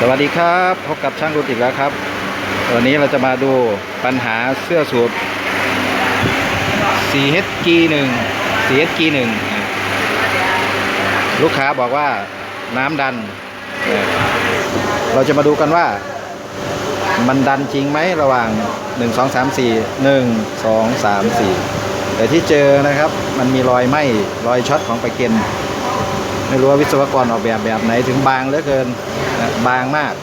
สวัสดีครับพบกับช่างรุ่นอีกแล้วครับ วันนี้เราจะมาดูปัญหาเสื้อสูบ 4HG 1 4HG 1อะลูกค้าบอกว่าน้ำดัน เราจะมาดูกันว่า มันดันจริงไหมระหว่าง 1 2 3 4 1 2 3 4 แต่ที่เจอนะครับมันมีรอยไหมรอยช็อตของปลาเกน ไม่รู้ว่าวิศวกรออกแบบแบบไหนถึงบางเหลือเกินบางมาก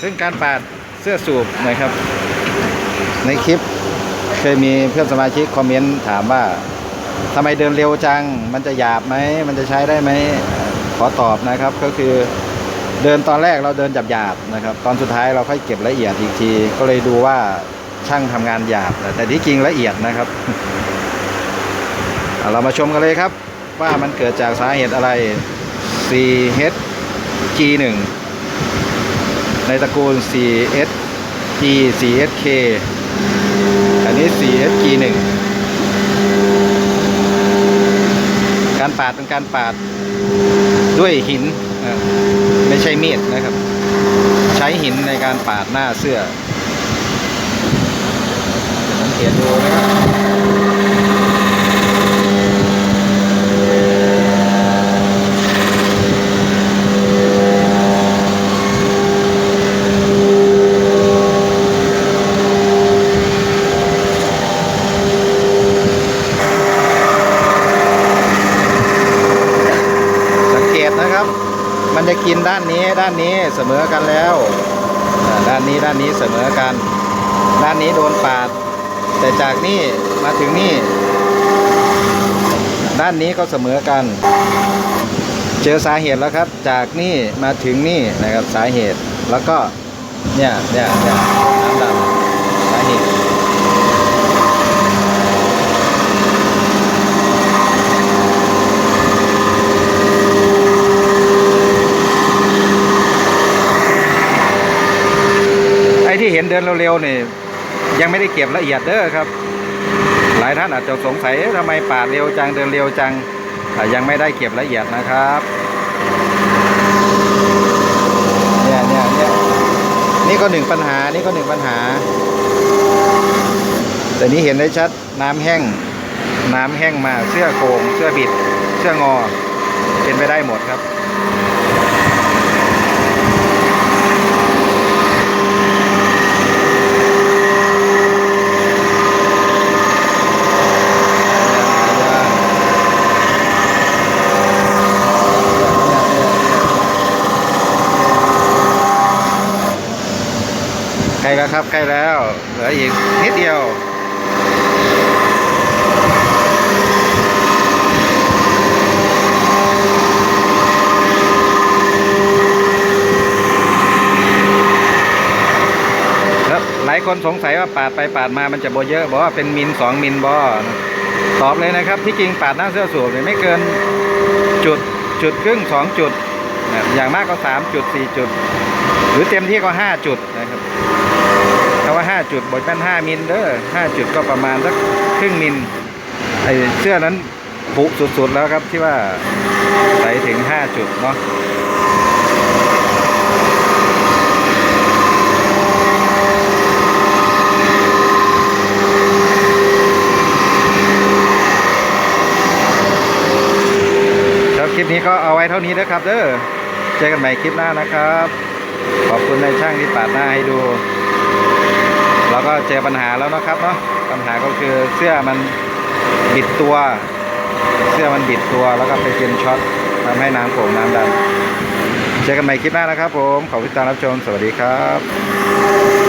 ซึ่องการปาดเสื้อสูบนะครับ ในคลิปเคยมีเพื่อนสมาชิกคอมเมนต์ถามว่าทำไมเดินเร็วจัง มันจะหยาบไหม มันจะใช้ได้ไหม ขอตอบนะครับ ก็คือเดินตอนแรกเราเดินหยาบๆนะครับ ตอนสุดท้ายเราค่อยเก็บละเอียดอีกที ก็เลยดูว่า ช่างทำงานหยาบ แต่ที่จริงละเอียดนะครับ เรามาชมกันเลยครับ ว่ามันเกิดจากสาเหตุอะไร 4HG1 ในตระกูล 4SG 4SK อันนี้ 4SG1 การปาดเป็นการปาดด้วยหินไม่ใช่มีดนะครับ ใช้หินในการปาดหน้าเสื้อ สังเกตดูนะครับนะครับ มันจะกินด้านนี้ด้านนี้เสมอกันแล้ว ด้านนี้ด้านนี้เสมอกัน ด้านนี้โดนปาด แต่จากนี่มาถึงนี่ ด้านนี้ก็เสมอกัน เจอสาเหตุแล้วครับ จากนี่มาถึงนี่นะครับสาเหตุแล้วก็เนี่ยเนี่ยเนี่ยน้ำดำสาเหตุไอที่เห็นเดินเร็วๆนี่ ยังไม่ได้เก็บละเอียดเด้อครับ หลายท่านอาจจะสงสัยทำไมปาดเร็วจังเดินเร็วจังอ่ยังไม่ได้เก็บละเอียดนะครับเนี่ยเนี่ยเนี่ยนี่ก็หนึ่งปัญหานี่ก็หนึ่งปัญหา แต่นี้เห็นได้ชัดน้ำแห้ง น้ำแห้งมาเสื้อโกงเสื้อบิด เสื้องอเป็นไปได้หมดครับ ล้แล้วครับใกล้แล้วเหลืออีกนิดเดียวครับหลายคนสงสัยว่าปาดไปปาดมามันจะโบเยอะบอกว่าเป็นมิลสองมิลบอตอบเลยนะครับ ที่จริงปาดหน้าเสื้อสูบเนี่ยไม่เกินจุดจุดครึ่งสองจุด อย่างมากก็สามจุดสี่จุด หรือเต็มที่ก็ห้าจุด นะครับถ้าว่าห้าจุดบทเป็นห้ามิลเด้อห้าจุดก็ประมาณสักครึ่งมิลไอเสื้อนั้นผุสุดๆแล้วครับที่ว่าใส่ถึงห้าจุดเนาะครับคลิปนี้ก็เอาไว้เท่านี้นะครับเด้อ เจอกันใหม่คลิปหน้านะครับ ขอบคุณในายช่างที่ปาดหน้าให้ดู แล้วก็เจอปัญหาแล้วนะครับเนาะปัญหาก็คือเสื้อมันบิดตัว เสื้อมันบิดตัวแล้วก็ไปเกินช็อตทำให้น้ำโขงน้ำดันเจอกันใหม่คลิปหน้านะครับผม ขอบคุณที่ติดตามรับชม สวัสดีครับ